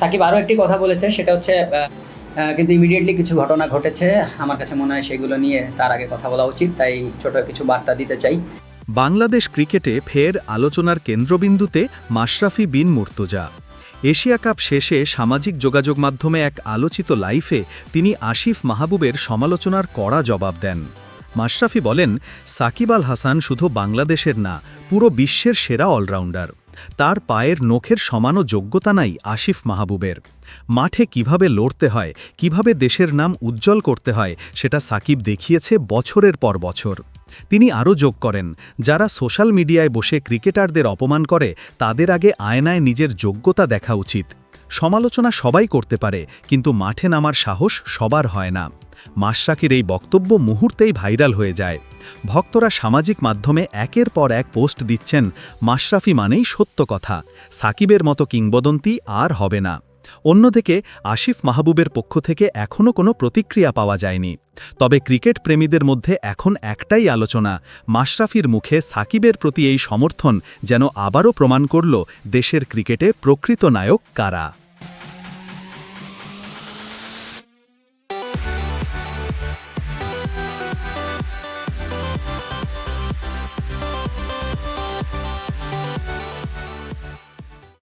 সাকিব আরও একটি কথা বলেছে, সেটা হচ্ছে কিন্তু ইমিডিয়েটলি কিছু ঘটনা ঘটেছে। আমার কাছে মনে হয় সেগুলো নিয়ে তার আগে কথা বলা উচিত, তাই ছোট কিছু বার্তা দিতে চাই। বাংলাদেশ ক্রিকেটে ফের আলোচনার কেন্দ্রবিন্দুতে মাশরাফি বিন মুর্তজা। এশিয়া কাপ শেষে সামাজিক যোগাযোগ মাধ্যমে এক আলোচিত লাইফে তিনি আসিফ মাহবুবের সমালোচনার কড়া জবাব দেন। মাশরাফি বলেন, সাকিব আল হাসান শুধু বাংলাদেশের না, পুরো বিশ্বের সেরা অলরাউন্ডার। তার পায়ের নখের সমানও যোগ্যতা নাই আসিফ মাহবুবের। মাঠে কীভাবে লড়তে হয়, কীভাবে দেশের নাম উজ্জ্বল করতে হয়, সেটা সাকিব দেখিয়েছে বছরের পর বছর। তিনি আরও যোগ করেন, যারা সোশ্যাল মিডিয়ায় বসে ক্রিকেটারদের অপমান করে, তাদের আগে আয়নায় নিজের যোগ্যতা দেখা উচিত। সমালোচনা সবাই করতে পারে, কিন্তু মাঠে নামার সাহস সবার হয় না। মাশরাকির এই বক্তব্য মুহূর্তেই ভাইরাল হয়ে যায়। ভক্তরা সামাজিক মাধ্যমে একের পর এক পোস্ট দিচ্ছেন, মাশরাফি মানেই সত্য কথা, সাকিবের মতো কিংবদন্তি আর হবে না। অন্যদিকে, আসিফ মাহবুবের পক্ষ থেকে এখনও কোনো প্রতিক্রিয়া পাওয়া যায়নি। তবে ক্রিকেট প্রেমীদের মধ্যে এখন একটাই আলোচনা, মাশরাফির মুখে সাকিবের প্রতি এই সমর্থন যেন আবারও প্রমাণ করল দেশের ক্রিকেটে প্রকৃত নায়ক কারা।